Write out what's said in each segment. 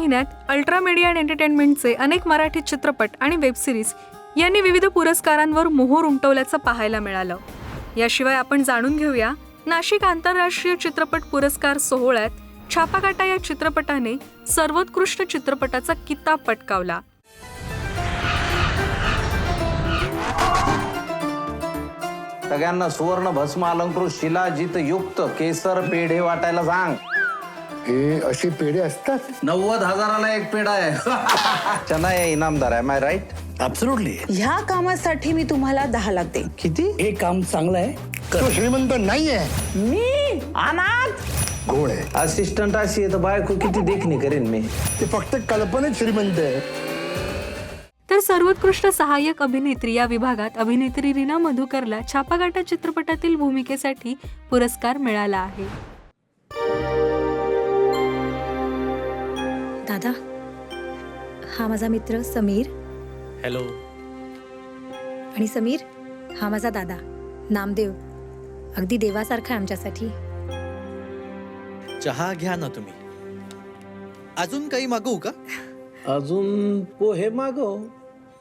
महिन्यात ultra media and एंटरटेनमेंटचे अनेक मराठी चित्रपट आणि वेबसिरीज यांनी विविध पुरस्कारांवर मोहोर उमटवल्याचं पाहायला मिळालं. याशिवाय आपण जाणून घेऊया नाशिक आंतरराष्ट्रीय चित्रपट पुरस्कार सोहळ्यात छापाकाटा या चित्रपटाने सर्वोत्कृष्ट चित्रपटाचा किताब पटकावला. सगळ्यांना सुवर्ण भस्म अलंकृत शिलाजित युक्त केसर पेढे वाटायला सांग. हे अशी पेढे असतात? नव्वद हजाराला एक पेढा आहे. चना या इनामदार आहे माय राईट ऍब्सोल्युटली ह्या कामासाठी मी तुम्हाला दहा लाख देईन. किती? हे काम चांगलं आहे. तो श्रीमंत नाहीये. मी? अनाथ? घोळ आहे. असिस्टंट अशी आहे तर बायको किती देखणी करेन मी? ते फक्त कल्पनेत श्रीमंत आहे. तर सर्वोत्कृष्ट सहाय्यक अभिनेत्री या विभागात अभिनेत्री रीना मधुकरला छापाकाटा चित्रपटातील भूमिकेसाठी पुरस्कार मिळाला आहे. दादा हा माझा मित्र समीर. हॅलो आणि समीर हा माझा दादा नामदेव. अगदी देवासारखा आहे आमच्यासाठी. चहा घ्या ना तुम्ही. अजून काही मागवू का? अजून पोहे मागव.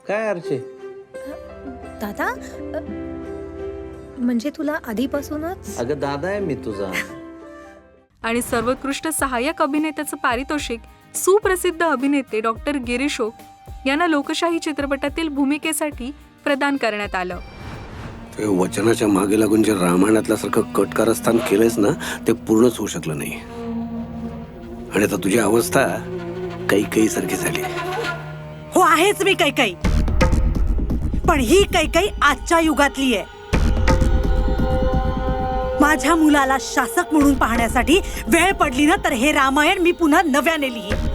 काय अर्चे दादा अ, म्हणजे तुला आधीपासूनच अगं दादा आहे मी तुझा. आणि सर्वोत्कृष्ट सहाय्यक अभिनेत्याचं पारितोषिक सुप्रसिद्ध अभिनेते डॉक्टर गिरीशोक यांना लोकशाही चित्रपटातील भूमिकेसाठी प्रदान करण्यात आलं. ते वचनाच्या मागे लागून जे रामायणातल्यासारखं कटकारस्थान केलंयस ना ते पूर्णच होऊ शकलं नाही. आणि आता तुझी अवस्था काही काही सारखी झाली. हो आहेच मी काही काही पण ही काही काही आजच्या युगातली आहे. माझ्या मुलाला शासक म्हणून पाहण्यासाठी वेळ पडली ना तर हे रामायण मी पुन्हा नव्याने लिहीन.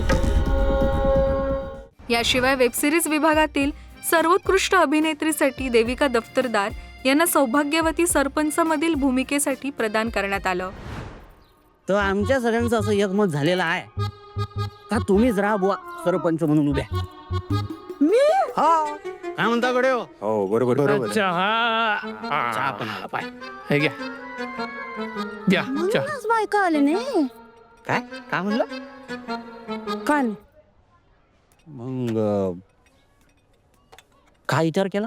याशिवाय वेबसिरीज विभागातील सर्वोत्कृष्ट अभिनेत्रीसाठी देविका दफ्तरदार यांना सौभाग्यवती सरपंच मधील भूमिकेसाठी प्रदान करण्यात आलं. तर आमच्या सगळ्यांचं असं एकमत झालेलं आहे. का तुम्हीच राहा बुवा सरपंच म्हणून उभ्या मी? काय म्हणता कडे हो हो बरोबर बरोबर. आहे. चहा पण आला पाय. हे घ्या. चहा. बायका आले नाही. काय? काय म्हणलं? काल मग अं, काय विचार केला?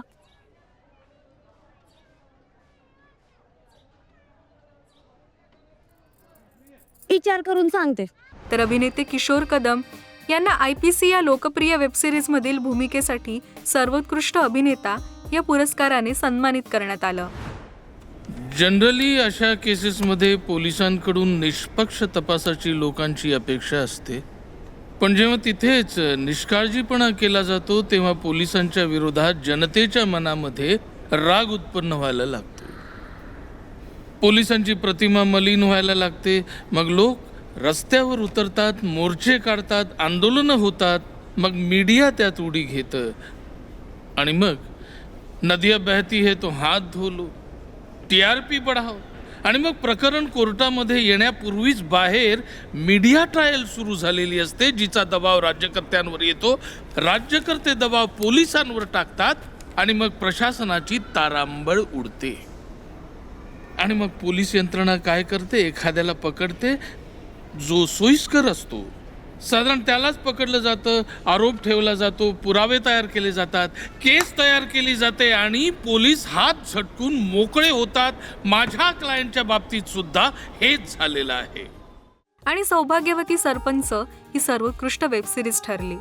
विचार करून सांगते. तर अभिनेते किशोर कदम यांना आय पी सी या लोकप्रिय वेबसिरीजमधील भूमिकेसाठी सर्वोत्कृष्ट अभिनेता या पुरस्काराने सन्मानित करण्यात आलं. जनरली अशा केसेसमध्ये पोलिसांकडून निष्पक्ष तपासाची लोकांची अपेक्षा असते. पण जेव्हा तिथेच निष्काळजीपणा केला जातो तेव्हा पोलिसांच्या विरोधात जनतेच्या मनामध्ये राग उत्पन्न व्हायला लागतो. पोलिसांची प्रतिमा मलिन व्हायला लागते. मग लोक रस्त्यावर उतरतात मोर्चे काढतात आंदोलनं होतात. मग मीडिया त्यात उडी घेतं. आणि मग नदिया बहती है तो हात धो लो. टी आर पी बढ़ाओ आणि मग प्रकरण कोर्टामध्ये येण्यापूर्वीच बाहेर मीडिया ट्रायल सुरू झालेली असते जिचा दबाव राज्यकर्त्यांवर येतो. राज्यकर्ते दबाव पोलिसांवर टाकतात आणि मग प्रशासनाची तारांबळ उडते. आणि मग पोलीस यंत्रणा काय करते? एखाद्याला पकडते. जो सोयीस्कर असतो साधारण त्यालाच पकडलं जातं आरोप ठेवला जातो पुरावे तयार केले जातात केस तयार केली जाते आणि पोलीस हात झटकून मोकळे होतात. माझ्या क्लायंटच्या बाबतीत सुद्धा हेच झालेलं आहे. आणि सौभाग्यवती सरपंच ही सर्वोत्कृष्ट वेबसिरीज ठरली.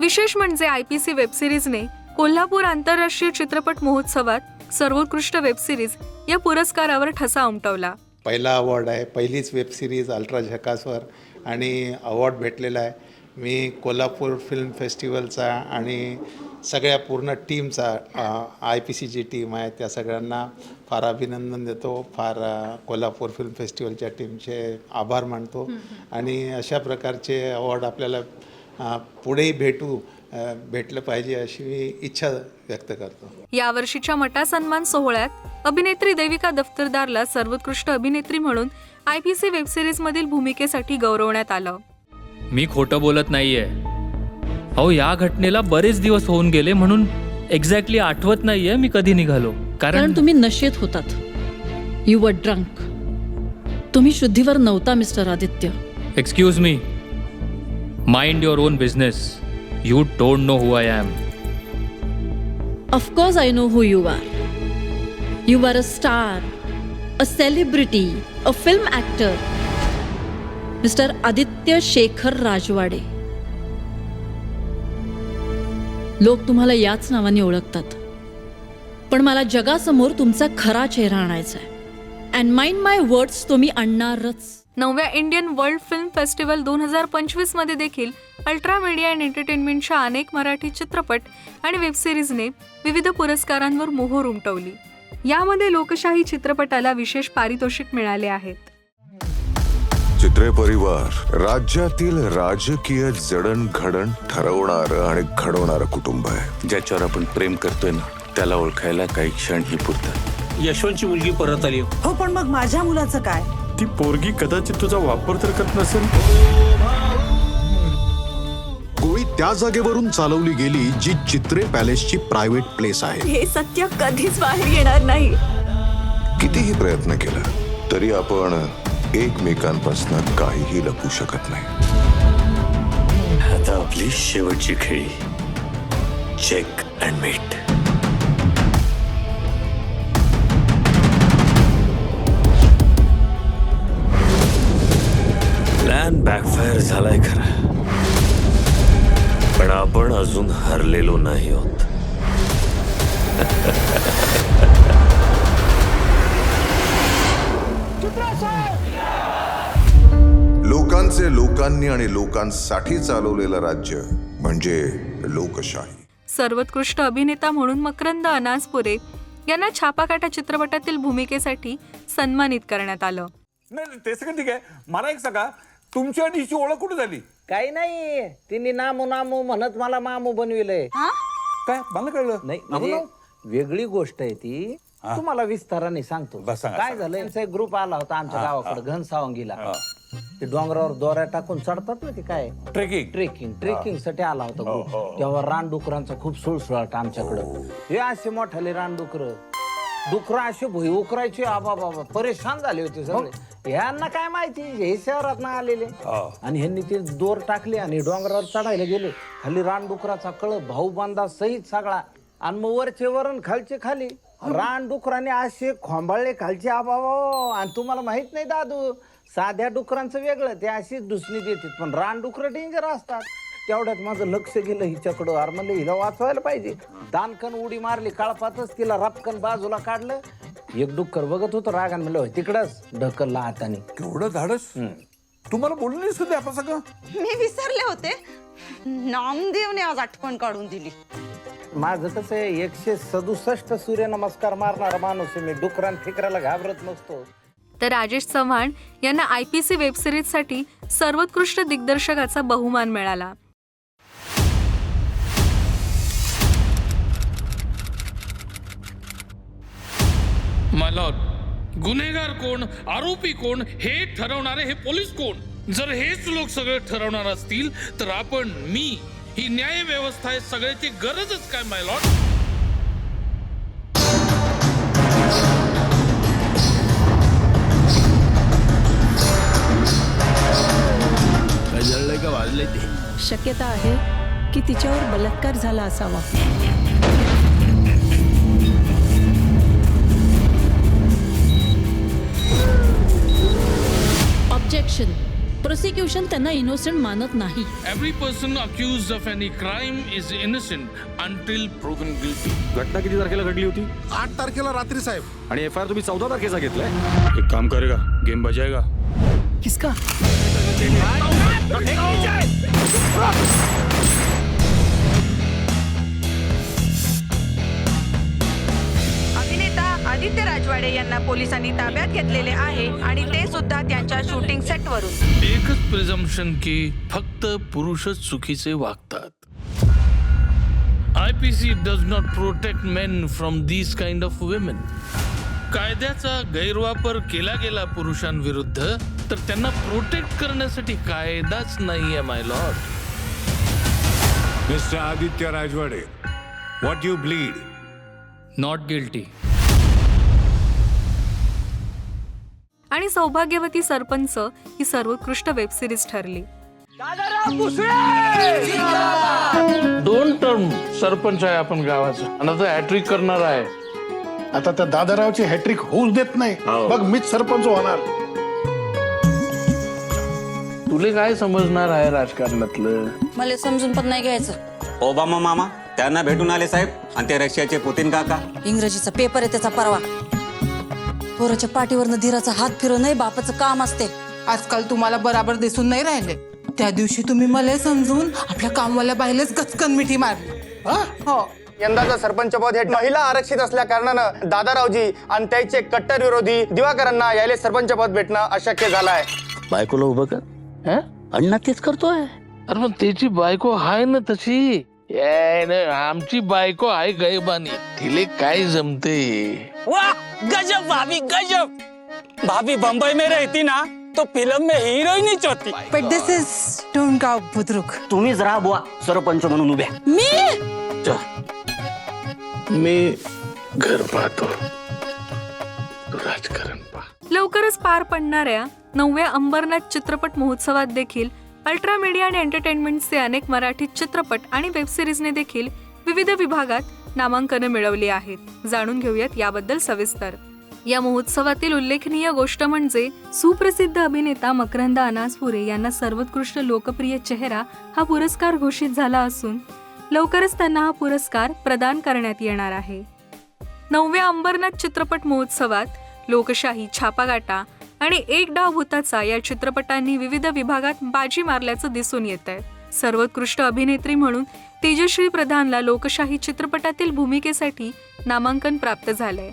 विशेष म्हणजे आय पी सी वेबसिरीजने कोल्हापूर आंतरराष्ट्रीय चित्रपट महोत्सवात सर्वोत्कृष्ट वेबसिरीज या पुरस्कारावर ठसा उमटवला. पहिला अवॉर्ड आहे. पहिलीच वेब सिरीज अल्ट्रा झकासवर आणि अवॉर्ड भेटलेला आहे. मी कोल्हापूर फिल्म फेस्टिवलचा आणि सगळ्या पूर्ण टीमचा आय पी सी जी टीम आहे. त्या सगळ्यांना फार अभिनंदन देतो. फार कोल्हापूर फिल्म फेस्टिवलच्या टीमचे आभार मानतो. आणि अशा प्रकारचे अवॉर्ड आपल्याला पुढेही भेटू. भेटलं पाहिजे अशी मी इच्छा व्यक्त करतो. यावर्षीच्या मटा सन्मान सोहळ्यात अभिनेत्री देविका दफ्तरदारला सर्वोत्कृष्ट अभिनेत्री म्हणून आय पी सी वेबसिरीजमधील भूमिकेसाठी गौरवण्यात आलं. मी खोटं बोलत नाहीये. अहो या घटनेला बरेच दिवस होऊन गेले म्हणून एक्झॅक्टली आठवत नाहीये मी कधी निघालो. कारण कारण तुम्ही नशेत होतात. यू वर ड्रंक तुम्ही शुद्धीवर नव्हता mister Aditya. Excuse me mind your own business you don't know who I am of course I know who you are you are a star a celebrity a film actor mister Aditya Shekhar Rajwade लोक तुम्हाला याच नावाने ओळखतात. पण मला जगासमोर तुमचा खरा चेहरा आणायचा आहे. अँड माइंड माय वर्ड्स तुम्ही आणणारच. नवव्या इंडियन वर्ल्ड फिल्म फेस्टिवल दोन हजार पंचवीसमध्ये देखील अल्ट्रा मीडिया अँड एंटरटेनमेंटच्या अनेक मराठी चित्रपट आणि वेबसिरीजने विविध पुरस्कारांवर मोहोर उमटवली. यामध्ये लोकशाही चित्रपटाला विशेष पारितोषिक मिळाले आहेत. चित्रपरिवार राज्यातील राजकीय जडणघडण ठरवणारं आणि घडवणारं कुटुंब आहे. ज्याच्यावर आपण प्रेम करतोय ना त्याला ओळखायला काही क्षण ही पुरतात यशवंतची मुलगी परत आली. हो पण मग माझ्या मुलाचं काय? ती पोरगी कदाचित तुझा वापर तर करत नसेल? गोळी त्या जागेवरून चालवली गेली जी चित्रे पॅलेसची प्रायव्हेट प्लेस आहे. हे सत्य कधीच बाहेर येणार नाही. कितीही प्रयत्न केला तरी आपण एकमेकांपासून काहीही लपू शकत नाही. आता आपली शेवटची खेळी check and meet plan backfire झालाय खरा. पण आपण अजून हरलेलो नाही आहोत. लोकांचे लोकांनी आणि लोकांसाठी चालवलेलं राज्य म्हणजे लोकशाही. सर्वोत्कृष्ट अभिनेता म्हणून मकरंद अनासपुरे यांना छापाकाटा चित्रपटातील भूमिकेसाठी सन्मानित करण्यात आलं. नाही ते सगळं ठीक आहे मला एक सांगा तुमची आणि हिची ओळख कुठे झाली? काही नाही. तिने नामू नामू म्हणत मला मामू बनविलंय. काय? मला कळलं. नाही म्हणजे वेगळी गोष्ट आहे ती. तुम्हाला विस्ताराने सांगतो. बस सांगा, काय. झालं यांचा एक ग्रुप आला होता आमच्या गावाकडे घनसावंगीला ते डोंगरावर दोऱ्या टाकून चढतात ना ते काय? ट्रेकिंग ट्रेकिंग ट्रेकिंगसाठी आला होता ग्रुप तेव्हा रानडुकरांचा खूप सुळसुळाट आमच्याकडं. हे असे मोठाले रानडुकर. डुकर असे भुई उकरायचे आबा बाबा परेशान झाले होते सगळे. ह्यांना काय माहिती? हे शहरात ना आलेले. आणि ह्यांनी ते दोर टाकले आणि डोंगरावर चढायला गेले. खाली रानडुकराचा कळ भाऊ बांधा सहित सगळा. आणि मग वरचे वरण खालचे खाली. रानडुकराने असे खोंबाळले खालचे आबा बाबा आणि तुम्हाला माहीत नाही दादू साध्या डुकरांचं वेगळं. ते अशी दुसणी देतात. पण रानडुकरं डेंजर असतात. तेवढ्यात माझं लक्ष गेलं हिच्याकडं. अरे म्हणलं हिला वाचवायला पाहिजे. दानकन उडी मारली काळपातच तिला रपकन बाजूला काढलं. एक डुक्कर बघत होतं रागान म्हणलं "होय, तिकडंच. ढकलला हाताने. केवढं धाडस. तुम्हाला बोललं नाही कधी आपण सगळं मी विसरले होते. नामदेवने आज आठवण काढून दिली. माझं कसं आहे एकशे सदुसष्ट सूर्यनमस्कार मारणारा माणूस आहे. मी डुकरान फिकराला घाबरत नसतो. तर राजेश चव्हाण यांना आय पी सी वेबसिरीजसाठी सर्वोत्कृष्ट दिग्दर्शकाचा बहुमान मिळाला. मला गुन्हेगार कोण आरोपी कोण हे ठरवणारे हे पोलीस कोण? जर हेच लोक सगळे ठरवणार असतील तर आपण मी ही न्याय व्यवस्था आहे सगळ्याची गरजच काय मायलॉट जळलंय का? वाजलंय ते. शक्यता आहे की तिच्यावर बलात्कार झाला असावा. ऑब्जेक्शन प्रोसिक्युशन त्यांना इनोसेंट मानत नाही every person accuse of any crime is innocent until proven guilty घटना किती तारखेला घडली होती आठ तारखेला रात्री साहेब आणि एफ आय आर तुम्ही चौदा तारखेचा घेतलाय एक काम करेगा गेम बजाएगा किसका आदित्य राजवाडे यांना पोलिसांनी ताब्यात घेतलेले आहे आणि ते सुद्धा त्यांच्या शूटिंग सेटवरून एकच प्रिझम्पशन की फक्त पुरुषच चुकीचे वागतात. I P C does not protect men from these kind of women कायद्याचा गैरवापर केला गेला पुरुषांविरुद्ध तर त्यांना प्रोटेक्ट करण्यासाठी कायदाच नाहीये my lord mister Aditya Rajwade what you plead not guilty आणि सौभाग्यवती सरपंच ही सर्वोत्कृष्ट वेबसिरीज ठरली. दोन टर्म सरपंच आहे आपण गावाचा. आणि आता हॅट्रिक करणार आहे. आता त्या दादारावची हॅट्रिक होऊच देत नाही. बघ मीच सरपंच होणार. तुले काय समजणार आहे राजकारणातलं? मला समजून पण नाही घ्यायचं. ओबामा मामा त्यांना भेटून आले साहेब. आणि ते रशियाचे पुतीन काका. इंग्रजीचा पेपर आहे त्याचा परवा. पोराच्या पाठीवरनं धीराचा हात फिरव नाही बापाचं काम असते. आजकाल तुम्हाला बराबर दिसून नाही राहिले. त्या दिवशी तुम्ही मला समजून आपल्या कामवाल्या बाईलाच गचकन मिठी मारली. हो? यंदाचं सरपंच पद हे महिला आरक्षित असल्या कारणानं दादारावजी आणि त्याचे कट्टर विरोधी दिवाकरांना यायले सरपंच पद भेटणं अशक्य झालं आहे बायकोला उभं कर. हं? अण्णा तेच करतोय. अरे मग त्याची बायको आहे ना तशी? न, आमची बायको आहे गैबानी. तिले काय जमते वाह गजब भाभी गजब. भाभी बम्बई में रहती ना तो फिल्म में हीरोइन ही होती. But this is Tongaon Budruk तुम्हीच राहा बुवा सरपंच म्हणून उभ्या मी? घर पाहतो. तू राजकारण पहा. लवकरच पार पडणाऱ्या नवव्या अंबरनाथ चित्रपट महोत्सवात देखील अल्ट्रा मीडिया आणि एंटरटेनमेंटचे अनेक मराठी चित्रपट आणि वेबसिरीजने देखील विविध विभागात नामांकनं मिळवली आहेत. जाणून घेऊयात याबद्दल सविस्तर. या महोत्सवातील उल्लेखनीय गोष्ट म्हणजे सुप्रसिद्ध अभिनेता मकरंद अनासपुरे यांना सर्वोत्कृष्ट लोकप्रिय चेहरा हा पुरस्कार घोषित झाला असून लवकरच त्यांना हा पुरस्कार प्रदान करण्यात येणार आहे. नवव्या अंबरनाथ चित्रपट महोत्सवात लोकशाही छापागाटा आणि एक डाव भूताचा या चित्रपटांनी विविध विभागात बाजी मारल्याचं दिसून येत आहे सर्वोत्कृष्ट अभिनेत्री म्हणून तेजश्री प्रधानला लोकशाही चित्रपटातील भूमिकेसाठी नामांकन प्राप्त झालंय.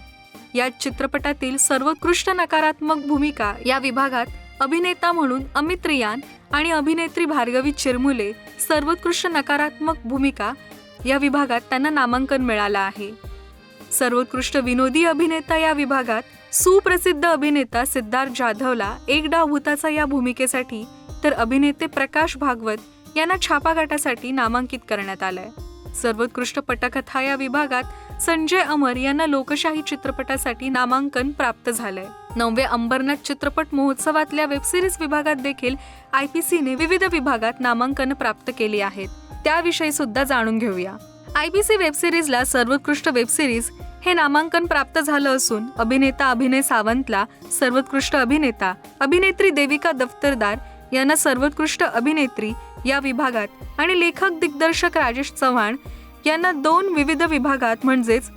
या चित्रपटातील सर्वोत्कृष्ट नकारात्मक भूमिका या विभागात अभिनेता म्हणून अमित रियान आणि अभिनेत्री भार्गवी चिरमुले सर्वोत्कृष्ट नकारात्मक भूमिका या विभागात त्यांना नामांकन मिळालं आहे. सर्वोत्कृष्ट विनोदी अभिनेता या विभागात सुप्रसिद्ध अभिनेता सिद्धार्थ जाधवला एक डाव भूताचा या भूमिकेसाठी तर अभिनेते प्रकाश भागवत यांना छापागाटासाठी नामांकित करण्यात आलंय. सर्वोत्कृष्ट पटकथा या विभागात संजय अमर यांना लोकशाही चित्रपटासाठी नामांकन प्राप्त झालंय. नववे अंबरनाथ चित्रपट महोत्सवातल्या वेबसिरीज विभागात देखील आय पी सीने विविध विभागात नामांकन प्राप्त केली आहेत. त्याविषयी सुद्धा जाणून घेऊया. आय पी सी वेबसिरीजला सर्वोत्कृष्ट वेबसिरीज हे नामांकन प्राप्त झालं असून अभिनेता अभिनय सावंतला सर्वोत्कृष्ट अभिनेता अभिनेत्री देविका दफ्तरदार यांना सर्वोत्कृष्ट अभिनेत्री या विभागात आणि लेखक दिग्दर्शक राजेश चव्हाण यांना दोन विविध विभागात म्हणजेच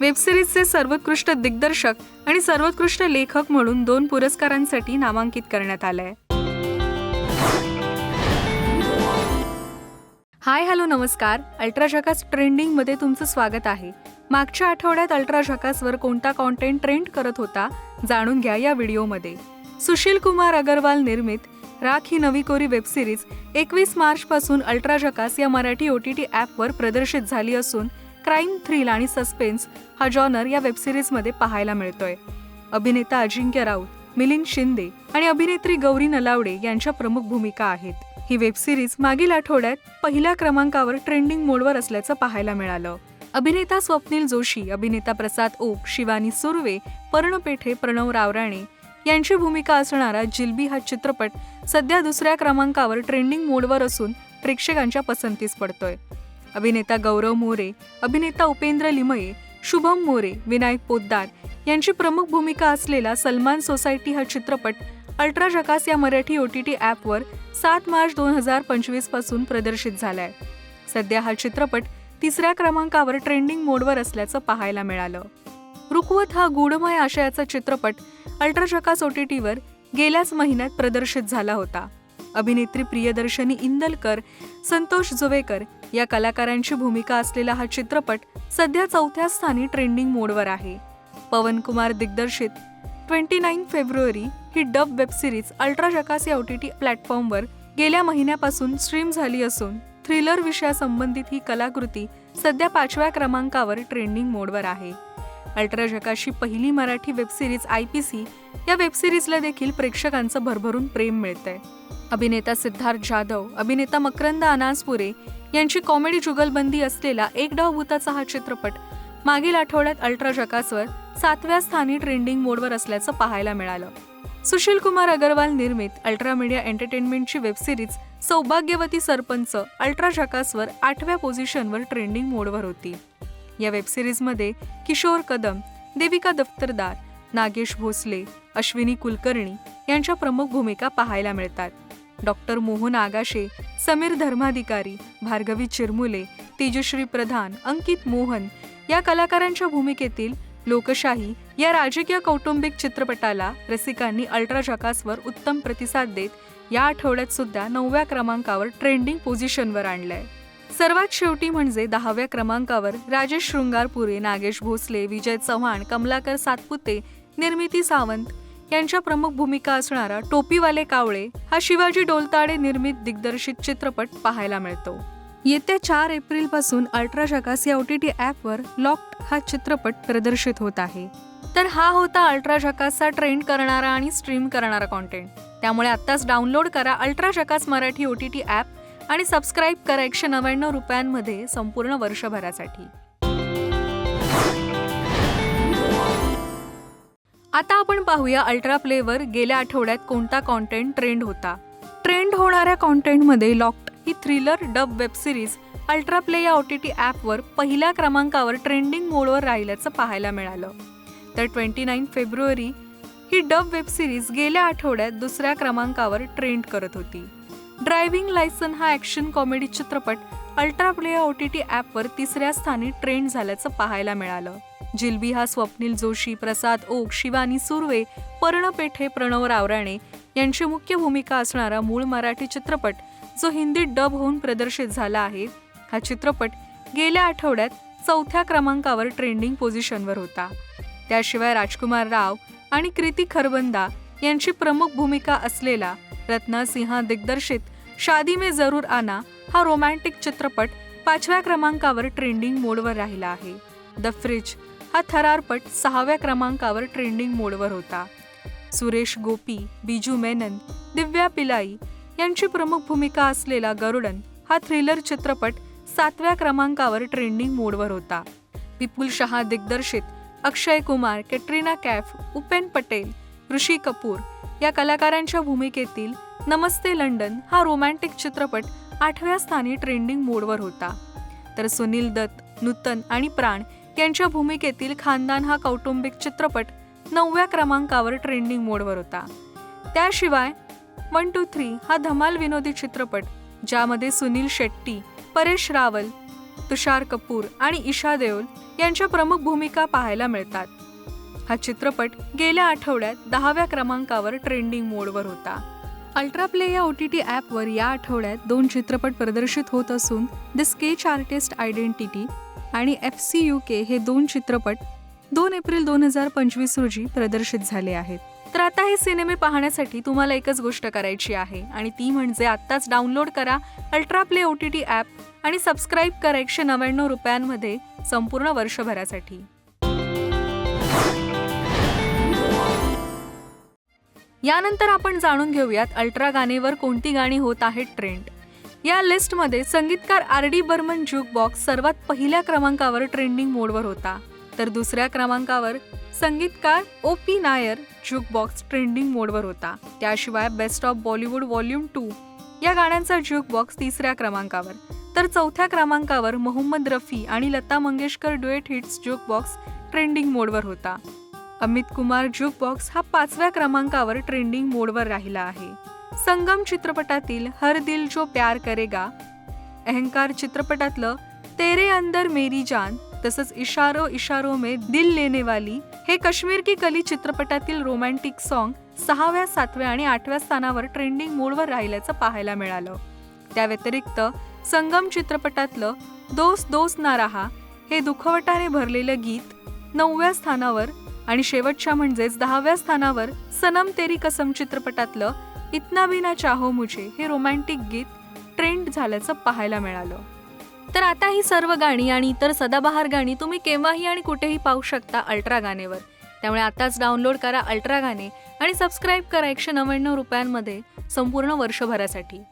वेबसिरीजचे सर्वोत्कृष्ट दिग्दर्शक आणि सर्वोत्कृष्ट लेखक म्हणून दोन पुरस्कारांसाठी नामांकित करण्यात आलंय. हाय हॅलो नमस्कार. अल्ट्रा झकास ट्रेंडिंगमध्ये तुमचं स्वागत आहे. मागच्या आठवड्यात अल्ट्रा झकासवर कोणता कॉन्टेंट ट्रेंड करत होता जाणून घ्या या व्हिडिओमध्ये सुशील कुमार अगरवाल निर्मित राख ही नवी कोरी वेबसिरीज एकवीस मार्चपासून अल्ट्रा जकास या मराठी ओ टी टी ॲपवर प्रदर्शित झाली असून क्राईम थ्रिल आणि सस्पेन्स हा जॉनर या वेबसिरीजमध्ये पाहायला मिळतोय. अभिनेता अजिंक्य राऊत मिलिंद शिंदे आणि अभिनेत्री गौरी नलावडे यांच्या प्रमुख भूमिका आहेत. ही वेबसिरीज मागील आठवड्यात पहिल्या क्रमांकावर ट्रेंडिंग मोडवर असल्याचं पाहायला मिळालं. अभिनेता स्वप्नील जोशी अभिनेता प्रसाद ओक शिवानी सुर्वे पर्णपेठे प्रणव रावराणे यांची भूमिका असणारा जिलबी हा चित्रपट सध्या दुसऱ्या क्रमांकावर ट्रेंडिंग मोडवर असून प्रेक्षकांच्या पसंतीस पडतोय. अभिनेता गौरव मोरे अभिनेता उपेंद्र लिमये शुभम मोरे विनायक पोद्दार यांची प्रमुख भूमिका असलेला सलमान सोसायटी हा चित्रपट अल्ट्रा झकास या मराठी ओ टी टी ॲपवर सात मार्च दोन हजार पंचवीसपासून प्रदर्शित झालाय. सध्या हा चित्रपट तिसऱ्या क्रमांकावर ट्रेंडिंग मोडवर असल्याचं पाहायला मिळालं. रुखवत हा गूढमय आशयाचा चित्रपट अल्ट्राचकास ओ टी टीवर गेल्याच महिन्यात प्रदर्शित झाला होता. अभिनेत्री प्रियदर्शनी इंदलकर संतोष जुवेकर या कलाकारांची भूमिका असलेला हा चित्रपट सध्या चौथ्या स्थानी ट्रेंडिंग मोडवर आहे. पवन कुमार दिग्दर्शित ट्वेंटी नाईन फेब्रुवारी ही डब वेबसिरीज अल्ट्राजकास या ओ टी टी प्लॅटफॉर्मवर गेल्या महिन्यापासून स्ट्रीम झाली असून थ्रिलर विषयासंबंधित ही कलाकृती सध्या पाचव्या क्रमांकावर ट्रेंडिंग मोडवर आहे. अल्ट्राजकाशी पहिली Marathi web series I P C या वेबसिरीजला देखील प्रेक्षकांचं भरभरून प्रेम मिळतंय. अभिनेता सिद्धार्थ जाधव अभिनेता मकरंद अनासपुरे यांची कॉमेडी जुगलबंदी असलेला एक डाव भूताचा हा चित्रपट मागील आठवड्यात अल्ट्रा जकासवर सातव्या स्थानी ट्रेंडिंग मोडवर असल्याचं पाहायला मिळालं. सुशील कुमार अगरवाल निर्मित अल्ट्रा मीडिया एंटरटेनमेंटची वेबसिरीज सौभाग्यवती सरपंच अल्ट्रा जकासवर आठव्या पोझिशनवर ट्रेंडिंग मोडवर होती. या वेबसिरीजमध्ये किशोर कदम देविका दफ्तरदार नागेश भोसले अश्विनी कुलकर्णी यांच्या प्रमुख भूमिका पाहायला मिळतात. डॉक्टर मोहन आगाशे समीर धर्माधिकारी भार्गवी चिरमुले तेजश्री प्रधान अंकित मोहन या कलाकारांच्या भूमिकेतील लोकशाही या राजकीय कौटुंबिक चित्रपटाला रसिकांनी अल्ट्राझकासवर उत्तम प्रतिसाद देत या आठवड्यात सुद्धा नवव्या क्रमांकावर ट्रेंडिंग पोझिशनवर आणलंय. सर्वात शेवटी म्हणजे दहाव्या क्रमांकावर राजेश शृंगारपुरे नागेश भोसले विजय चव्हाण कमलाकर सातपुते निर्मिती सावंत यांच्या प्रमुख भूमिका असणारा टोपीवाले कावळे हा शिवाजी डोलताडे निर्मित दिग्दर्शित चित्रपट पाहायला मिळतो. येत्या चार एप्रिलपासून अल्ट्राजकास अल्ट्रा या ओ टी टी ॲपवर लॉक्ड हा चित्रपट प्रदर्शित होत आहे. तर हा होता अल्ट्राजकासचा ट्रेंड करणारा आणि स्ट्रीम करणारा कॉन्टेंट त्यामुळे आत्ताच डाउनलोड करा Ultra Jhakaas Marathi O T T app आणि सबस्क्राईब करा एकशे नव्याण्णव रुपयांमध्ये संपूर्ण वर्षभरासाठी. आता आपण पाहूया अल्ट्रा प्लेवर गेल्या आठवड्यात कोणता कॉन्टेंट ट्रेंड होता. ट्रेंड होणाऱ्या कॉन्टेंटमध्ये लॉक्ड ही thriller dub web series Ultra Play या ओ टी टी ॲपवर पहिल्या क्रमांकावर ट्रेंडिंग मोडवर राहिल्याचं पाहायला मिळालं. तर ट्वेंटी नाईन फेब्रुवारी ही डब वेब सिरीज गेल्या आठवड्यात दुसऱ्या क्रमांकावर ट्रेंड करत होती. ड्रायव्हिंग लायसन हा ॲक्शन कॉमेडी चित्रपट अल्ट्राप्ले ओ टी टी ॲपवर तिसऱ्या स्थानी ट्रेंड झाल्याचं पाहायला मिळालं. जिलबी हा स्वप्नील जोशी प्रसाद ओक शिवानी सुर्वे पर्ण पेठे प्रणव रावराणे यांची मुख्य भूमिका असणारा मूळ मराठी चित्रपट जो हिंदीत डब होऊन प्रदर्शित झाला आहे हा चित्रपट गेल्या आठवड्यात चौथ्या क्रमांकावर ट्रेंडिंग पोझिशनवर होता. त्याशिवाय राजकुमार राव आणि कृती खरबंदा यांची प्रमुख भूमिका असलेला रत्ना सिंहा दिग्दर्शित शादी में जरूर आना हा रोमॅन्टिक चित्रपट पाचव्या क्रमांकावर ट्रेंडिंग मोडवर राहिला आहे. द फ्रिज हा थरारपट सहाव्या क्रमांकावर ट्रेंडिंग मोडवर होता. सुरेश गोपी बिजू मेनन दिव्या पिलाई यांची प्रमुख भूमिका असलेला गरुडन हा थ्रिलर चित्रपट सातव्या क्रमांकावर ट्रेंडिंग मोडवर होता. विपुल शहा दिग्दर्शित अक्षय कुमार कॅटरीना कॅफ उपेन पटेल ऋषी कपूर या कलाकारांच्या भूमिकेतील नमस्ते लंडन हा रोमॅन्टिक चित्रपट आठव्या स्थानी ट्रेंडिंग मोडवर होता. तर सुनील दत्त नूतन आणि प्राण यांच्या भूमिकेतील खानदान हा कौटुंबिक चित्रपट नवव्या क्रमांकावर ट्रेंडिंग मोडवर होता. त्याशिवाय वन टू थ्री हा धमाल विनोदी चित्रपट ज्यामध्ये सुनील शेट्टी परेश रावल तुषार कपूर आणि ईशा देओल यांच्या प्रमुख भूमिका पाहायला मिळतात. हा चित्रपट गेल्या आठवड्यात दहाव्या क्रमांकावर ट्रेंडिंग मोडवर होता. अल्ट्रा प्ले या ओ टी टी ॲपवर या आठवड्यात दोन चित्रपट प्रदर्शित होत असून द स्केच आर्टिस्ट आयडेंटिटी आणि एफ सी यू के हे दोन चित्रपट दोन एप्रिल दोन हजार पंचवीस रोजी प्रदर्शित झाले आहेत. तर आता हे सिनेमे पाहण्यासाठी तुम्हाला एकच गोष्ट करायची आहे आणि ती म्हणजे आत्ताच डाउनलोड करा Ultra Play O T T app आणि सबस्क्राईब करा एकशे नव्याण्णव रुपयांमध्ये संपूर्ण वर्षभरासाठी. यानंतर आपण जाणून घेऊयात अल्ट्रा गाणेवर कोणती गाणी होत आहेत ट्रेंड या लिस्टमध्ये संगीतकार R D Burman juke box सर्वात पहिल्या क्रमांकावर ट्रेंडिंग मोडवर होता. तर दुसऱ्या क्रमांकावर संगीतकार O P Nayyar juke box trending मोडवर होता. त्याशिवाय best of Bollywood volume two या गाण्यांचा ज्यूक बॉक्स तिसऱ्या क्रमांकावर. तर चौथ्या क्रमांकावर मोहम्मद रफी आणि Lata Mangeshkar duet hits juke box trending मोडवर होता. अमित कुमार ज्यूक बॉक्स हा पाचव्या क्रमांकावर ट्रेंडिंग मोडवर राहिला आहे. संगम चित्रपटातील हर दिल जो प्यार करेगा. अहंकार चित्रपटातलं तेरे अंदर मेरी जान तसंच इशारो इशारो में दिल लेने वाली हे काश्मीर की कली चित्रपटातील रोमॅन्टिक सॉन्ग सहाव्या सातव्या आणि आठव्या स्थानावर ट्रेंडिंग मोडवर राहिल्याचं पाहायला मिळालं. त्या व्यतिरिक्त संगम चित्रपटातलं दोस्त दोस्त ना रहा हे दुखवटाने भरलेलं गीत नवव्या स्थानावर आणि शेवटच्या म्हणजेच दहाव्या स्थानावर सनम तेरी कसम चित्रपटातलं इतना बिना चाहो मुझे हे रोमॅन्टिक गीत ट्रेंड झाल्याचं पाहायला मिळालं. तर आता ही सर्व गाणी आणि इतर सदाबहार गाणी तुम्ही केव्हाही आणि कुठेही पाहू शकता अल्ट्रा गाणेवर. त्यामुळे आताच डाउनलोड करा अल्ट्रा गाणे आणि सबस्क्राईब करा एकशे नव्याण्णव रुपयांमध्ये संपूर्ण वर्षभरासाठी.